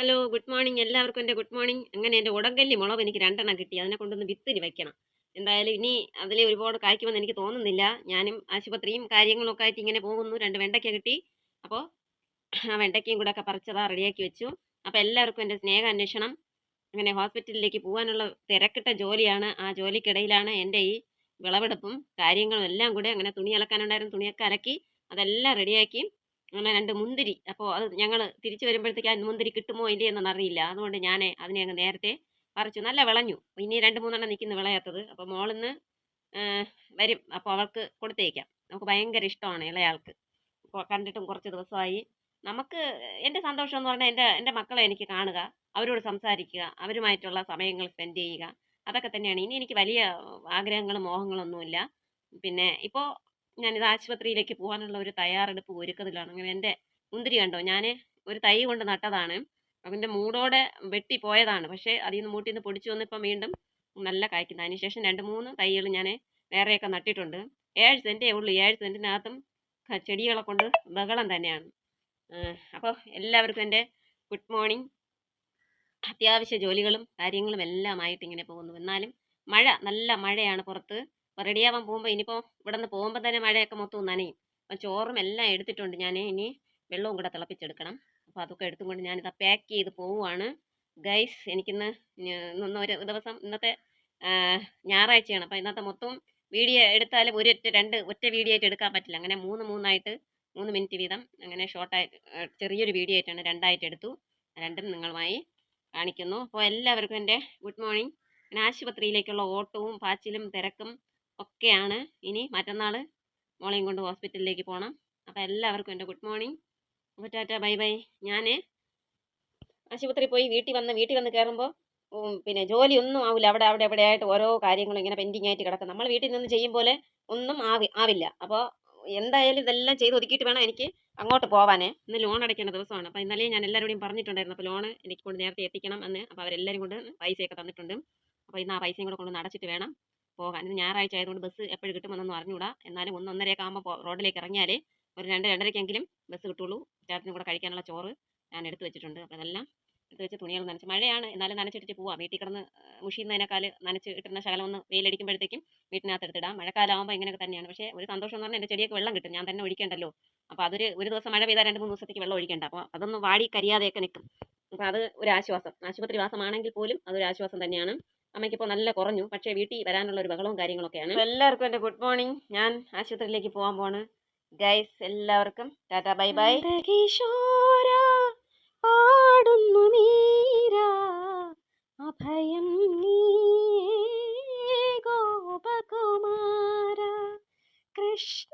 Hello good morning എല്ലാവർക്കും എന്റെ good morning അങ്ങനെ എന്റെ ഉടങ്കല്ലി മുളക് എനിക്ക് രണ്ടെണ്ണം കിട്ടി. അതിനെ കൊണ്ടൊന്ന് വിത്തിന് വെക്കണം. എന്തായാലും ഇനി അതിൽ ഒരുപാട് കായ്ക്കുമെന്ന് എനിക്ക് തോന്നുന്നില്ല. ഞാനും ആശുപത്രിയും കാര്യങ്ങളൊക്കെ ആയിട്ട് ഇങ്ങനെ പോകുന്നു. രണ്ട് വെണ്ടയ്ക്ക കിട്ടി. അപ്പോൾ ആ വെണ്ടയ്ക്കയും കൂടെ ഒക്കെ പറിച്ചതാ റെഡിയാക്കി വെച്ചു. അപ്പോൾ എല്ലാവർക്കും എന്റെ സ്നേഹ അന്വേഷണം അങ്ങനെ ഹോസ്പിറ്റലിലേക്ക് പോകാനുള്ള തിരക്കിട്ട ജോലിയാണ്. ആ ജോലിക്കിടയിലാണ് എന്റെ ഈ വിളവെടുപ്പും കാര്യങ്ങളും എല്ലാം കൂടെ അങ്ങനെ തുണി അലക്കാനുണ്ടായിരുന്നു. തുണിയൊക്കെ അലക്കി. അതെല്ലാം റെഡിയാക്കി. അങ്ങനെ രണ്ട് മുന്തിരി. അപ്പോൾ അത് ഞങ്ങൾ തിരിച്ചു വരുമ്പോഴത്തേക്ക് ആ മുന്തിരി കിട്ടുമോ ഇല്ലേ എന്നൊന്നും അറിയില്ല അതുകൊണ്ട് ഞാൻ അതിനെ അങ്ങ് നേരത്തെ പറിച്ചു. നല്ല വിളഞ്ഞു. ഇനി രണ്ട് മൂന്നെണ്ണം നിൽക്കുന്നു വിളയാത്തത്. അപ്പോൾ മോളിന്ന് വരും. അപ്പോൾ അവൾക്ക് കൊടുത്തേക്കാം. നമുക്ക് ഭയങ്കര ഇഷ്ടമാണ് ഇളയാൾക്ക്. ഇപ്പോൾ കണ്ടിട്ടും കുറച്ച് ദിവസമായി. നമുക്ക് എന്റെ സന്തോഷം എന്ന് പറഞ്ഞാൽ എന്റെ എന്റെ മക്കളെ എനിക്ക് കാണുക അവരോട് സംസാരിക്കുക അവരുമായിട്ടുള്ള സമയങ്ങൾ സ്പെൻഡ് ചെയ്യുക. അതൊക്കെ തന്നെയാണ്. ഇനി എനിക്ക് വലിയ ആഗ്രഹങ്ങളും മോഹങ്ങളൊന്നുമില്ല. പിന്നെ ഇപ്പോൾ ഞാനിത് ആശുപത്രിയിലേക്ക് പോകാനുള്ള ഒരു തയ്യാറെടുപ്പ് ഒരുക്കത്തിലാണ്. അങ്ങനെ എന്റെ മുന്തിരി കണ്ടോ? ഞാൻ ഒരു തൈ കൊണ്ട് നട്ടതാണ്. അതിന്റെ മൂടോടെ വെട്ടി പോയതാണ്. പക്ഷേ അതിൽ നിന്ന് മൂട്ടിൽ നിന്ന് പൊടിച്ചു വന്നിപ്പം വീണ്ടും നല്ല കായ്ക്കുന്നത് അതിനുശേഷം രണ്ട് മൂന്ന് തൈകൾ ഞാൻ വേറെയൊക്കെ നട്ടിട്ടുണ്ട്. ഏഴ് സെന്റേ ഉള്ളൂ. ഏഴ് സെന്റിനകത്തും ചെടികളെ കൊണ്ട് ബഹളം തന്നെയാണ്. അപ്പോൾ എല്ലാവർക്കും എന്റെ ഗുഡ് മോർണിംഗ്. അത്യാവശ്യ ജോലികളും കാര്യങ്ങളും എല്ലാമായിട്ട് ഇങ്ങനെ പോകുന്നു. എന്നാലും മഴ നല്ല മഴയാണ് പുറത്ത്. അപ്പോൾ റെഡിയാവാൻ പോകുമ്പോൾ ഇനിയിപ്പോൾ ഇവിടെ നിന്ന് പോകുമ്പോൾ തന്നെ മഴയൊക്കെ മൊത്തം നനയും. അപ്പം ചോറും എല്ലാം എടുത്തിട്ടുണ്ട്. ഞാൻ ഇനി വെള്ളവും കൂടെ തിളപ്പിച്ചെടുക്കണം. അപ്പോൾ അതൊക്കെ എടുത്തുകൊണ്ട് ഞാനിത് പാക്ക് ചെയ്ത് പോവുകയാണ് ഗൈസ് എനിക്കിന്ന് ഇന്ന് ഒരു ദിവസം ഇന്നത്തെ ഞായറാഴ്ചയാണ്. അപ്പോൾ ഇന്നത്തെ മൊത്തം വീഡിയോ എടുത്താലും ഒരു രണ്ട് ഒറ്റ വീഡിയോ ആയിട്ട് എടുക്കാൻ പറ്റില്ല. അങ്ങനെ മൂന്ന് മൂന്നായിട്ട് മൂന്ന് മിനിറ്റ് വീതം അങ്ങനെ ഷോർട്ടായിട്ട് ചെറിയൊരു വീഡിയോ ആയിട്ടാണ് രണ്ടായിട്ട് എടുത്തു. രണ്ടും നിങ്ങളുമായി കാണിക്കുന്നു. അപ്പോൾ എല്ലാവർക്കും എന്റെ ഗുഡ് മോർണിംഗ്. പിന്നെ ആശുപത്രിയിലേക്കുള്ള ഓട്ടവും പാച്ചിലും തിരക്കും ഒക്കെയാണ്. ഇനി മറ്റന്നാൾ മോളെയും കൊണ്ട് ഹോസ്പിറ്റലിലേക്ക് പോകണം അപ്പോൾ എല്ലാവർക്കും എന്റെ ഗുഡ് മോർണിംഗ്. അപ്പോൾ ടാറ്റ ബൈ ബൈ. ഞാൻ ആശുപത്രി പോയി വീട്ടിൽ വന്ന് വീട്ടിൽ വന്ന് കയറുമ്പോൾ പിന്നെ ജോലി ഒന്നും ആവില്ല അവിടെ അവിടെ അവിടെ ആയിട്ട് ഓരോ കാര്യങ്ങളും ഇങ്ങനെ പെൻഡിങ് ആയിട്ട് കിടക്കും. നമ്മൾ വീട്ടിൽ നിന്ന് ചെയ്യും പോലെ ഒന്നും ആവി ആവില്ല. അപ്പോൾ എന്തായാലും ഇതെല്ലാം ചെയ്ത് ഒതുക്കിയിട്ട് വേണം എനിക്ക് അങ്ങോട്ട് പോവാനേ. ഇന്ന് ലോൺ അടയ്ക്കേണ്ട ദിവസമാണ്. അപ്പോൾ ഇന്നലെ ഞാൻ എല്ലാവരോടും പറഞ്ഞിട്ടുണ്ടായിരുന്നു. അപ്പോൾ ലോൺ എനിക്ക് കൊണ്ട് നേരത്തെ എത്തിക്കണം എന്ന്. അപ്പോൾ അവരെല്ലാവരും കൊണ്ട് പൈസയൊക്കെ തന്നിട്ടുണ്ട്. അപ്പോൾ ഇന്ന് ആ പൈസയും കൂടെ കൊണ്ട് അടച്ചിട്ട് വേണം പോകാൻ. ഇത് ഞായറാഴ്ച ആയതുകൊണ്ട് ബസ് എപ്പോഴും കിട്ടുമെന്നൊന്നും അറിഞ്ഞുകൂടാ. എന്നാലും ഒന്ന് ഒന്നരയൊക്കെ ആകുമ്പോൾ റോഡിലേക്ക് ഇറങ്ങിയാലേ ഒരു രണ്ട് രണ്ടരയ്ക്കെങ്കിലും ബസ് കിട്ടുള്ളൂ. ചേട്ടനും കൂടെ കഴിക്കാനുള്ള ചോറ് ഞാൻ എടുത്തു വെച്ചിട്ടുണ്ട്. അപ്പോൾ അതെല്ലാം എടുത്ത് വെച്ച് തുണികൾ നനച്ച് മഴയാണ്. എന്നാലും നനച്ചിട്ടിട്ട് പോവാം. വീട്ടിൽ കിടന്ന് മുഷിയുന്നതിനേക്കാൾ നനച്ച് കിട്ടുന്ന ശകലം ഒന്ന് വെയിലടിക്കുമ്പോഴത്തേക്കും വീട്ടിനകത്ത് എടുത്തിടാം. മഴക്കാലമാകുമ്പോൾ ഇങ്ങനെയൊക്കെ തന്നെയാണ്. പക്ഷേ ഒരു സന്തോഷം എന്ന് പറഞ്ഞാൽ എന്റെ ചെടിയൊക്കെ വെള്ളം കിട്ടും. ഞാൻ തന്നെ ഒഴിക്കേണ്ടല്ലോ. അപ്പോൾ അതൊരു ഒരു ദിവസം മഴ പെയ്താൽ രണ്ട് മൂന്ന് ദിവസത്തേക്ക് വെള്ളം ഒഴിക്കേണ്ട. അപ്പോൾ അതൊന്നും വാടി കരിയാതെയൊക്കെ നിൽക്കും. അപ്പോൾ അത് ഒരു ആശ്വാസം. ആശുപത്രി വാസമാണെങ്കിൽ പോലും അതൊരു ആശ്വാസം തന്നെയാണ്. അമ്മയ്ക്കിപ്പോൾ നല്ല കുറഞ്ഞു. പക്ഷേ വീട്ടിൽ വരാനുള്ള ഒരു ബഹളവും കാര്യങ്ങളൊക്കെയാണ്. എല്ലാവർക്കും എന്റെ ഗുഡ് മോർണിംഗ്. ഞാൻ ആശുപത്രിയിലേക്ക് പോകാൻ പോണ് ഗൈസ് എല്ലാവർക്കും ടാറ്റ ബൈ ബൈ. കിഷോര പാടുന്നു അഭയം നീ ഗോപകുമാര കൃഷ്ണ